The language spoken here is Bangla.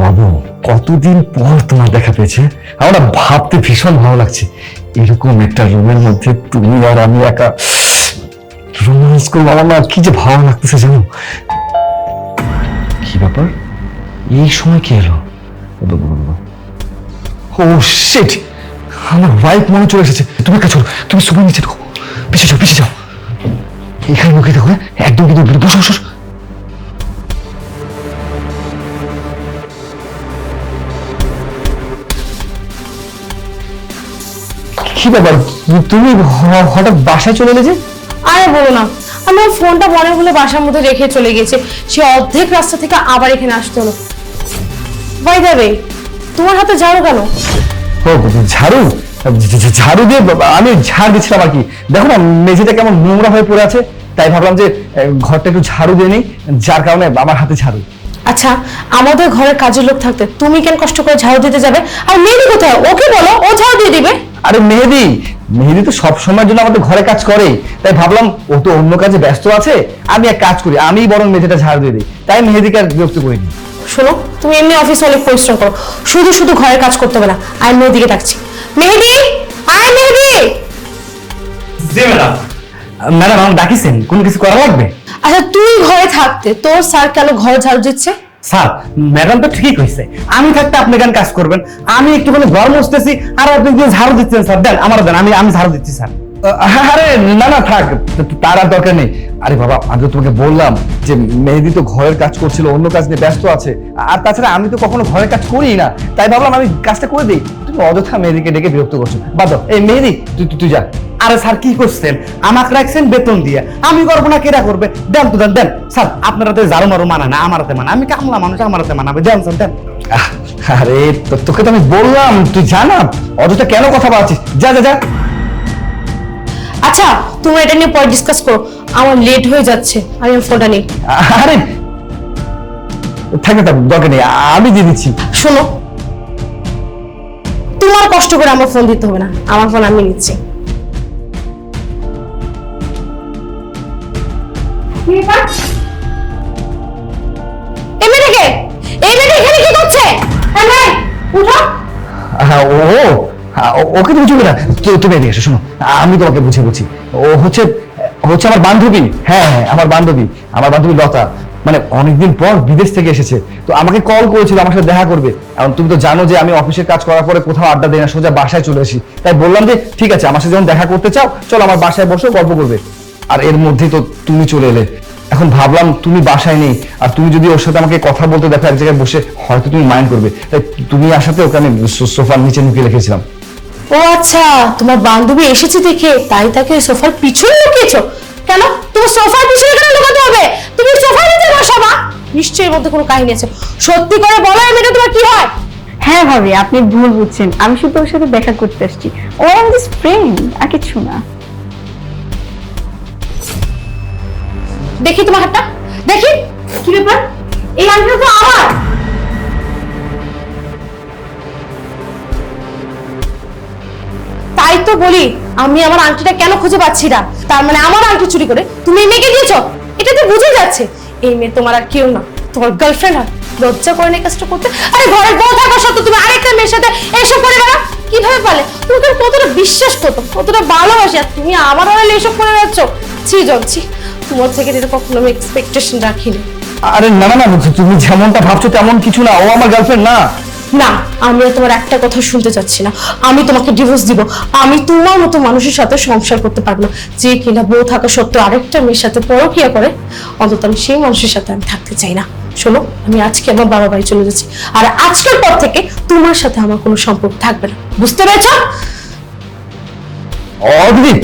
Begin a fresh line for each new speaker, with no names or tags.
বাবু, কতদিন পর তোমার দেখা পেয়েছে? আমার ভাবতে ভীষণ ভালো লাগছে। এরকম একটা রুমের মধ্যে তুমি আর আমি একা। রোমান্স করব, আমার কি যে ভালো লাগতেছে জানো? কি ব্যাপার? এই সময় কি এলো? ও শিট আমার ওয়াইফ মনে চলে এসেছে। তুমি কাজ তুমি সুপার নিচে ঢোকো। পিছিয়ে যাও পিছিয়ে যাও। এখানে মুখে দেখো হ্যাঁ? একদম কিন্তু বসো বসো। কি ব্যাপার? তুমি হঠাৎ বাসায় চলে এলে যে?
আরে বলো না আমার ফোনটা মনে হলো বাসার মধ্যে রেখে চলে গেছে। সে অর্ধেক রাস্তা থেকে আবার এখানে আসতে হলো। বাই যাবে তোমার হাতে ঝাড়ু কেন?
ও ঝাড়ু? ঝাড়ু দিয়ে আমি ঝাড় দিচ্ছিলাম আর কি। দেখো না মেঝেটা কেমন নোংরা হয়ে পড়ে আছে তাই ভাবলাম যে ঘরটা একটু ঝাড়ু দিয়ে নিই যার কারণে আমার হাতে ঝাড়ু।
আচ্ছা আমাদের ঘরের কাজের লোক থাকতে তুমি কেন কষ্ট করে ঝাড়ু দিতে যাবে? আর মেহেদি কোথায়? ওকে বলো ও ঝাড়ু দিয়ে দিবে।
আরে মেহেদি মেহেদি তো সব সময়ের জন্য আমাদের ঘরে কাজ করে। তাই ভাবলাম ও তো অন্য কাজে ব্যস্ত আছে আমি এক কাজ করি আমি বরং মেঝেটা ঝাড়ু দিয়ে দিই। তাই মেহেদিকে আর বিরক্ত করিনি।
শোনো তুমি এমনি অফিসে অনেক পরিশ্রম করো। শুধু শুধু ঘরের কাজ করতে হবে না আমি মেহেদিকে ডাকছি। মেহেদি! আয় মেহেদি!
জি ম্যাডাম। ম্যাডাম আমাকে ডাকিছেন কোনো কিছু করা লাগবে?
আচ্ছা তুই ঘরে থাকতে তোর স্যার কেন ঘরে ঝাড়ু দিচ্ছে।
স্যার, ম্যাডাম তো ঠিকই কইছে। আমি থাকতে আপনি কেন কাজ করবেন? আমি একটুখানি ঘর মুছতেছি, আর আপনি ঝাড়ু দিচ্ছেন, স্যার, দেন আমার দেন, আমি আমি ঝাড়ু দিচ্ছি, স্যার। আরে, না না, থাক, তার আর দরকার নেই। আরে বাবা, আমি তো তোমাকে বললাম যে মেহেদি তো ঘরের কাজ করছিল, অন্য কাজ নিয়ে ব্যস্ত আছে। আর তাছাড়া আমি তো কখনো ঘরের কাজ করি না। তাই ভাবলাম আমি কাজটা করে দিই। তুমি অযথা মেহেদিকে ডেকে বিরক্ত করছ। বাদ এই মেহেদি তুই তুই- যা। আরে স্যার, কি করছেন? আমাকে রাখছেন বেতন দিয়ে। আমি করব না কেরা করবে? দেন তো, দেন দেন। স্যার, আপনার হাতে জারু মারু, মানা না, আমার হাতে মানা। আমি কামলা মানুষ, আমার হাতে মানাবে। দেন, স্যার, দেন। আরে তোকে তো আমি বললাম, তুই জানা অযথা কেন কথা বলছিস? যা যা যা।
আচ্ছা তুমি এটা নিয়ে পরে ডিসকাস করো। আমার লেট হয়ে যাচ্ছে আমি ফোনটা নিই।
আরে থাকে থাক দরকার নেই আমি দিয়ে দিচ্ছি।
শোনো তোমার কষ্ট করে আমার ফোন দিতে হবে না আমার ফোন আমি নিচ্ছি। এই মেয়েটাকে এই মেয়েটা এখানে কি করছে? উঠো।
ও- ওকে তুমি চুবে না তুমি এদিকে এসো, শোনো। আমি তোমাকে বুঝে বলছি। ও হচ্ছে হচ্ছে আমার বান্ধবী। হ্যাঁ হ্যাঁ আমার বান্ধবী। আমার বান্ধবী লতা। মানে অনেকদিন পর বিদেশ থেকে এসেছে। তো আমাকে কল করেছিল, আমার সাথে দেখা করবে। এখন তুমি তো জানো যে আমি অফিসের কাজ করার পরে কোথাও আড্ডা দেই না, সোজা বাসায় চলে আসি। তাই বললাম যে, ঠিক আছে, আমার সাথে যখন দেখা করতে চাও, চলো আমার বাসায় বসে, গল্প করবে। আর এর মধ্যেই তো তুমি চলে এলে। এখন ভাবলাম তুমি বাসায় নেই। আর তুমি যদি ওর সাথে আমাকে কথা বলতে দেখো, এক জায়গায় বসে হয়তো তুমি মাইন্ড করবে। তাই তুমি আসাতে ওকে আমি সোফার নিচে নুকিয়ে রেখেছিলাম।
ও আচ্ছা তোমার বান্ধবী এসেছে দেখে তাই তাকে সোফার পিছনে লুকিয়েছো? কেন? তোমার সোফার পিছনে কেন লুকাতে হবে? তুমি সোফার নিচে বসাবা নিশ্চয়ই এর মধ্যে কোনো কাহিনী আছে। সত্যি করে বলো এই মেয়েটা তোমার কি হয়?
হ্যাঁ ভাবি আপনি ভুল বুঝছেন। আমি শুধু ওর সাথে দেখা করতে আসছি। ও এম দিস ফ্রেন্ড আর কিছু না।
দেখি তোমার হাতটা। দেখি কি ব্যাপার? এই আংটিটা তো আমার। তো বলি, আমি আমার আংটিটা কেন খুঁজে পাচ্ছি না? তার মানে আমার আংটি চুরি করে তুমি এই মেয়েকে দিয়েছ? এটা তো বুঝে যাচ্ছে। এই মেয়ে তোমার আর কেউ না, তোমার গার্লফ্রেন্ড হয় লজ্জা করে না কাজটা করতে? আরে ঘরের বউ থাকা সত্ত্বেও তুমি আরেকটা মেয়ের সাথে এসব করে বেড়া কীভাবে পালে তোমাকে আমি কতটা বিশ্বাস করতো কতটা ভালোবাসি, আর তুমি আমার হলে এসব করে যাচ্ছ ছি জগছি তোমার থেকে এটা কখনো আমি এক্সপেকটেশন রাখিনি।
আরে না না না তুমি যেমনটা ভাবছ তেমন কিছু না। ও আমার গার্লফ্রেন্ড না।
না, আমি আর তোমার একটা কথা শুনতে চাচ্ছি না। আমি তোমাকে ডিভোর্স দিব। আমি তোমার মতো মানুষের সাথে সংসার করতে পারব না। যে কিনা বউ থাকা সত্ত্বেও আরেকটা মেয়ের সাথে পরকিয়া করে, অন্তত আমি সেই মানুষের সাথে আমি থাকতে চাই না। শোনো, আমি আজকে আমার বাবা বাড়ি চলে যাচ্ছি। আর আজকের পর থেকে তোমার সাথে আমার কোনো সম্পর্ক থাকবে না। বুঝতে পেরেছ?
অদ্রিত